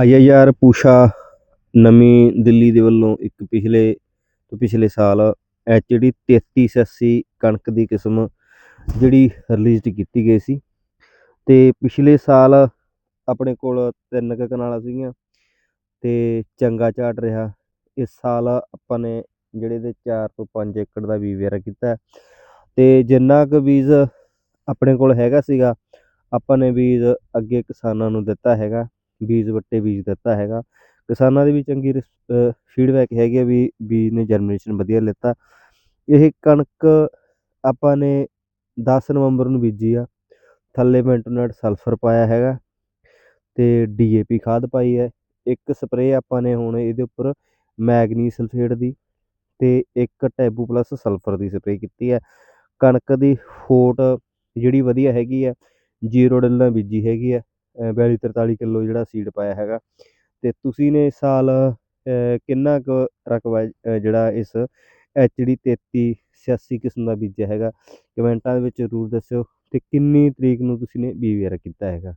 ਆਈਆਈਆਰ ਪੂਸ਼ਾ ਨਵੀਂ ਦਿੱਲੀ ਦੇ ਵੱਲੋਂ ਇੱਕ ਪਿਛਲੇ ਤੋਂ ਪਿਛਲੇ ਸਾਲ ਐਚਡੀ 3380 ਕਣਕ ਦੀ ਕਿਸਮ ਜਿਹੜੀ ਰਿਲੀਜ਼ ਕੀਤੀ ਗਈ ਸੀ। ਤੇ ਪਿਛਲੇ ਸਾਲ ਆਪਣੇ ਕੋਲ ਤਿੰਨ ਕੁ ਕਨਾਲਾਂ ਸੀਗੀਆਂ ਤੇ ਚੰਗਾ ਝਾੜ ਰਿਹਾ। ਇਸ ਸਾਲ ਆਪਾਂ ਨੇ ਜਿਹੜੇ ਦੇ 4 ਤੋਂ 5 ਏਕੜ ਦਾ ਬੀਜ ਵੇਰਾ ਕੀਤਾ ਤੇ ਜਿੰਨਾ ਕੁ ਬੀਜ ਆਪਣੇ ਕੋਲ ਹੈਗਾ ਸੀਗਾ, ਆਪਾਂ ਨੇ ਬੀਜ ਅੱਗੇ ਕਿਸਾਨਾਂ ਨੂੰ ਦਿੱਤਾ ਹੈਗਾ। ਬੀਜ ਵੱਟੇ ਬੀਜ ਦਿੱਤਾ ਹੈਗਾ। ਕਿਸਾਨਾਂ ਦੀ ਵੀ ਚੰਗੀ ਫੀਡਬੈਕ ਹੈਗੀ ਆ ਵੀ ਬੀਜ ਨੇ ਜਰਮੀਨੇਸ਼ਨ ਵਧੀਆ ਲਿੱਤਾ। ਇਹ ਕਣਕ ਆਪਾਂ ਨੇ 10 ਨਵੰਬਰ ਨੂੰ ਬੀਜੀ ਆ। ਥੱਲੇ ਮੈਂਟੋਨੇਟ ਸਲਫਰ ਪਾਇਆ ਹੈਗਾ ਤੇ ਡੀਏਪੀ ਖਾਦ ਪਾਈ ਹੈ। ਇੱਕ ਸਪਰੇਅ ਆਪਾਂ ਨੇ ਹੁਣ ਇਹਦੇ ਉੱਪਰ ਮੈਗਨੀ ਸਲਫੇਟ ਦੀ ਤੇ ਇੱਕ ਟੈਬੂ ਪਲੱਸ ਸਲਫਰ ਦੀ ਸਪਰੇਅ ਕੀਤੀ ਹੈ। ਕਣਕ ਦੀ ਫੋਟ ਜਿਹੜੀ ਵਧੀਆ ਹੈਗੀ ਆ ਜ਼ੀਰੋ ਡੱਲਾਂ ਬੀਜੀ ਹੈਗੀ ਆ। 42 43 ਕਿਲੋ ਜਿਹੜਾ ਸੀਡ ਪਾਇਆ ਹੈਗਾ। ਤੇ ਤੁਸੀਂ ਨੇ ਇਸ ਸਾਲ ਕਿੰਨਾ ਕੁ ਰਕਬਾ ਜਿਹੜਾ ਇਸ ਐਚਡੀ 33 86 ਕਿਸਮ ਦਾ ਬੀਜਿਆ ਹੈਗਾ। ਕਮੈਂਟਾਂ ਦੇ ਵਿੱਚ ਜ਼ਰੂਰ ਦੱਸਿਓ ਤੇ ਕਿੰਨੀ ਤਰੀਕ ਨੂੰ ਤੁਸੀਂ ਨੇ ਬੀਜ ਵਗੈਰਾ ਕੀਤਾ ਹੈਗਾ।